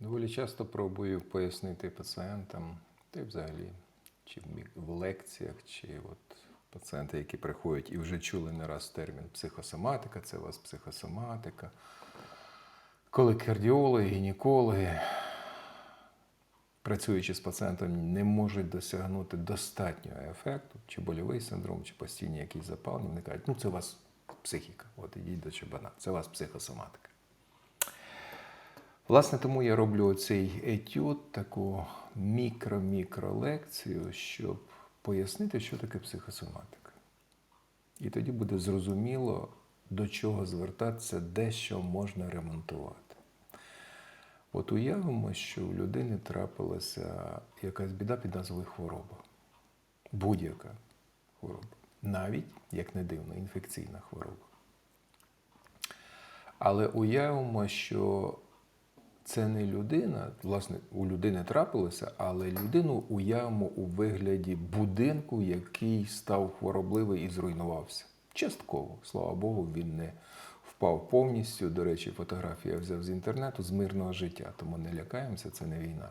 Доволі часто пробую пояснити пацієнтам, та й взагалі, чи в лекціях, чи от пацієнти, які приходять і вже чули не раз термін психосоматика, це у вас психосоматика. Коли кардіологи, гінекологи, працюючи з пацієнтом, не можуть досягнути достатнього ефекту, чи больовий синдром, чи постійні якісь запалення, вони кажуть, ну це у вас психіка, от ідіть до чобана, це у вас психосоматика. Власне, тому я роблю цей етюд, таку мікро-мікро лекцію, щоб пояснити, що таке психосоматика. І тоді буде зрозуміло, до чого звертатися, де що можна ремонтувати. От уявимо, що у людини трапилася якась біда під назвою хвороба. Будь-яка хвороба. Навіть, як не дивно, інфекційна хвороба. Але уявимо, що це не людина, власне, у людини трапилося, але людину уявимо у вигляді будинку, який став хворобливий і зруйнувався. Частково, слава Богу, він не впав повністю. До речі, фотографію я взяв з інтернету з мирного життя, тому не лякаємося, це не війна.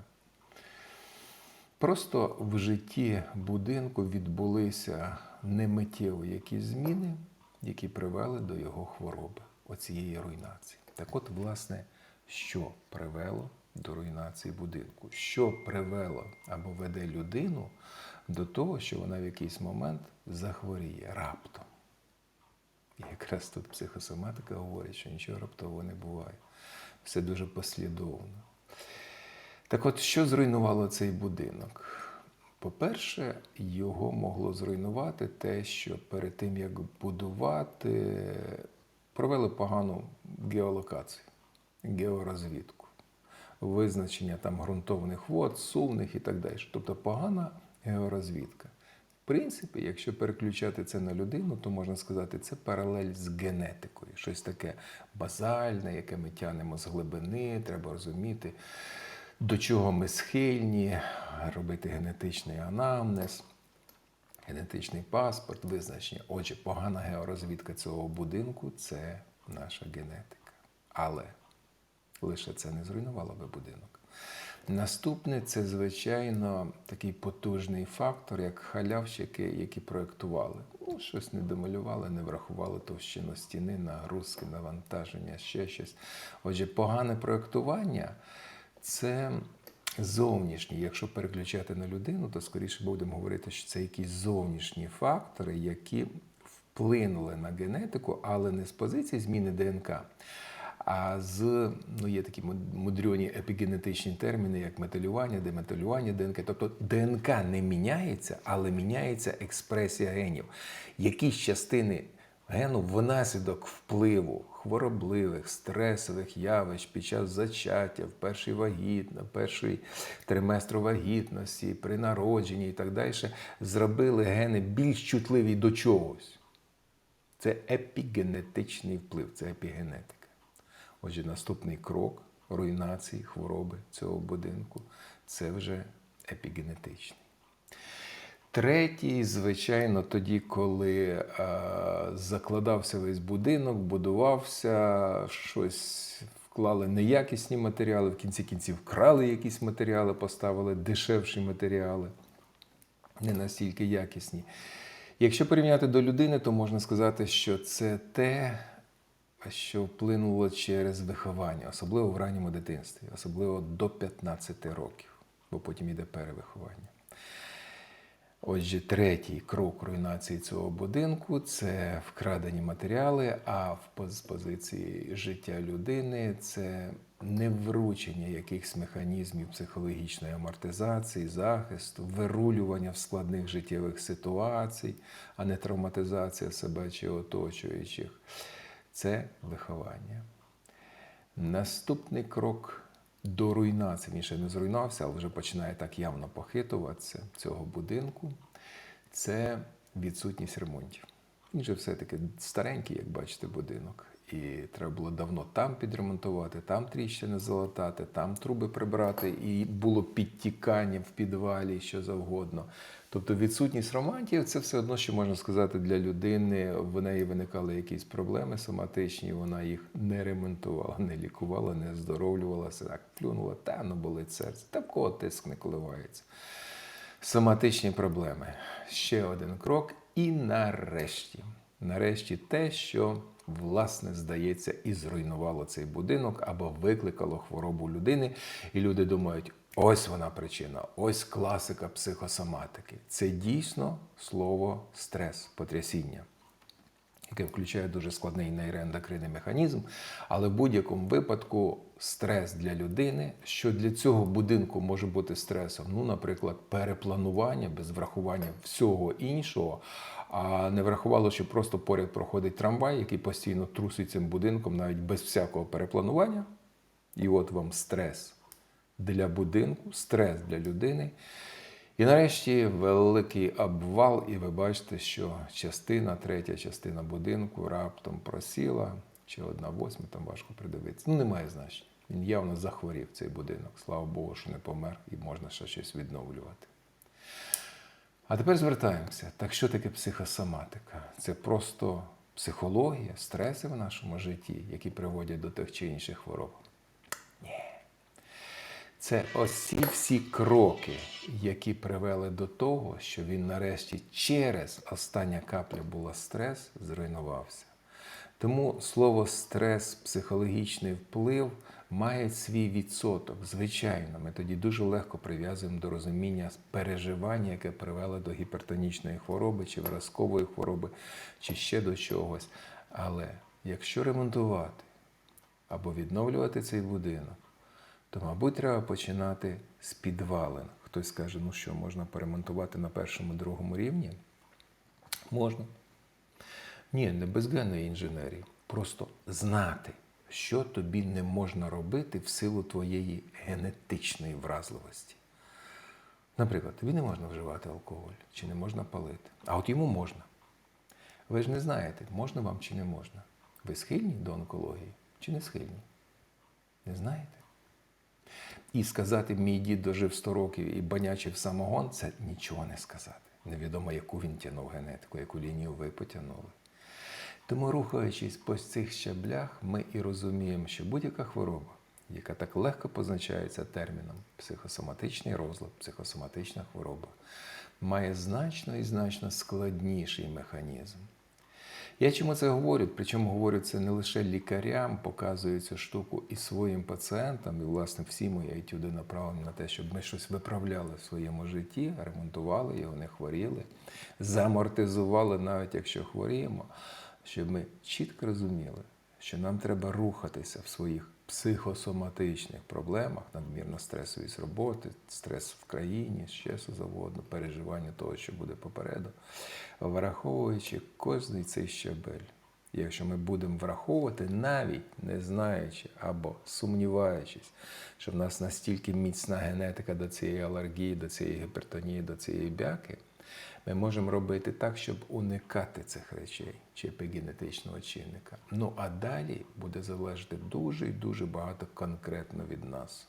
Просто в житті будинку відбулися немиттєві якісь зміни, які привели до його хвороби, оцієї руйнації. Так от, власне, що привело до руйнації будинку? Що привело або веде людину до того, що вона в якийсь момент захворіє раптом? І якраз тут психосоматика говорить, що нічого раптового не буває. Все дуже послідовно. Так от, що зруйнувало цей будинок? По-перше, його могло зруйнувати те, що перед тим, як будувати, провели погану геолокацію, георозвідку, визначення там ґрунтовних вод, сувних і так далі. Тобто погана георозвідка. В принципі, якщо переключати це на людину, то можна сказати, це паралель з генетикою. Щось таке базальне, яке ми тянемо з глибини, треба розуміти, до чого ми схильні, робити генетичний анамнез, генетичний паспорт, визначення. Отже, погана георозвідка цього будинку це наша генетика. Але лише це не зруйнувало би будинок. Наступне це, звичайно, такий потужний фактор, як халявщики, які проєктували. Ну, щось не домалювали, не врахували товщину стіни, нагрузки, навантаження, ще щось. Отже, погане проєктування це зовнішні. Якщо переключати на людину, то скоріше будемо говорити, що це якісь зовнішні фактори, які вплинули на генетику, але не з позиції зміни ДНК. А з ну є такі мудрені епігенетичні терміни, як метилювання, деметилювання ДНК. Тобто ДНК не міняється, але міняється експресія генів. Якісь частини гену внаслідок впливу хворобливих, стресових явищ під час зачаття, в першій вагітно, перший триместру вагітності, при народженні і так далі, зробили гени більш чутливі до чогось. Це епігенетичний вплив, це епігенетика. Отже, наступний крок руйнації хвороби цього будинку це вже епігенетичний. Третій, звичайно, тоді, коли е, закладався весь будинок, будувався, щось вклали неякісні матеріали, в кінці кінців вкрали якісь матеріали, поставили дешевші матеріали, не настільки якісні. Якщо порівняти до людини, то можна сказати, що це те, що вплинуло через виховання, особливо в ранньому дитинстві, особливо до 15 років, бо потім йде перевиховання. Отже, третій крок руйнації цього будинку це вкрадені матеріали, а в позиції життя людини це невручення якихось механізмів психологічної амортизації, захисту, вирулювання в складних життєвих ситуацій, а не травматизація себе чи оточуючих. Це виховання. Наступний крок до руйнації, він ще не зруйнався, але вже починає так явно похитуватися цього будинку. Це відсутність ремонтів. Він же все-таки старенький, як бачите, будинок. І треба було давно там підремонтувати, там тріщини залатати, там труби прибрати, і було підтікання в підвалі, що завгодно. Тобто відсутність романтів це все одно, що можна сказати для людини. В неї виникали якісь проблеми соматичні, вона їх не ремонтувала, не лікувала, не оздоровлювалася, так плюнула, та ну болить серце, та кого тиск не коливається. Соматичні проблеми. Ще один крок. І нарешті, нарешті те, що власне здається і зруйнувало цей будинок або викликало хворобу людини. І люди думають, ось вона причина, ось класика психосоматики. Це дійсно слово стрес, потрясіння яке включає дуже складний нейроендокринний механізм, але в будь-якому випадку стрес для людини, що для цього будинку може бути стресом, ну, наприклад, перепланування без врахування всього іншого, а не врахувало, що просто поряд проходить трамвай, який постійно трусить цим будинком, навіть без всякого перепланування. І от вам стрес для будинку, стрес для людини. І нарешті великий обвал, і ви бачите, що частина, третя частина будинку раптом просіла, чи одна восьма, там важко придивитися. Ну, немає значення. Він явно захворів цей будинок. Слава Богу, що не помер і можна ще щось відновлювати. А тепер звертаємося. Так що таке психосоматика? Це просто психологія, стреси в нашому житті, які приводять до тих чи інших хвороб. Це ось ці всі кроки, які привели до того, що він нарешті через остання капля була стрес, зруйнувався. Тому слово стрес, психологічний вплив має свій відсоток. Звичайно, ми тоді дуже легко прив'язуємо до розуміння переживання, яке привело до гіпертонічної хвороби, чи виразкової хвороби, чи ще до чогось. Але якщо ремонтувати або відновлювати цей будинок, то, мабуть, треба починати з підвалин. Хтось скаже, ну що, можна поремонтувати на першому, другому рівні? Можна. Ні, не без інженерії. Просто знати, що тобі не можна робити в силу твоєї генетичної вразливості. Наприклад, тобі не можна вживати алкоголь чи не можна палити. А от йому можна. Ви ж не знаєте, можна вам чи не можна. Ви схильні до онкології чи не схильні? Не знаєте? І сказати, мій дід дожив 100 років і банячив самогон, це нічого не сказати. Невідомо, яку він тягнув генетику, яку лінію ви потягнули. Тому, рухаючись по цих щаблях, ми і розуміємо, що будь-яка хвороба, яка так легко позначається терміном психосоматичний розлад, психосоматична хвороба, має значно і значно складніший механізм. Я чому це говорю? Причому говорю це не лише лікарям, показую цю штуку і своїм пацієнтам, і, власне, всі мої етюди направлені на те, щоб ми щось виправляли в своєму житті, ремонтували його, не хворіли, замортизували, навіть якщо хворіємо, щоб ми чітко розуміли, що нам треба рухатися в своїх психосоматичних проблемах, надмірно стресовість роботи, стрес в країні, ще що завгодно, переживання того, що буде попереду, враховуючи кожний цей щабель. Якщо ми будемо враховувати, навіть не знаючи або сумніваючись, що в нас настільки міцна генетика до цієї алергії, до цієї гіпертонії, до цієї бяки, ми можемо робити так, щоб уникати цих речей чи епігенетичного чинника. Ну а далі буде залежати дуже і дуже багато конкретно від нас.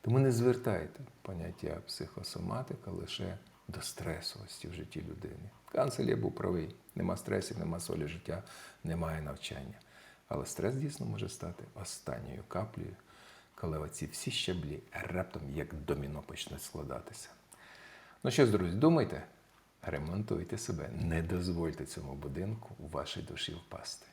Тому не звертайте поняття психосоматика лише до стресовості в житті людини. Канцель був правий. Нема стресів, нема солі життя, немає навчання. Але стрес дійсно може стати останньою каплею, коли оці всі щаблі раптом як доміно почнуть складатися. Ну що ж, друзі, думайте, ремонтуйте себе, не дозвольте цьому будинку у вашій душі впасти.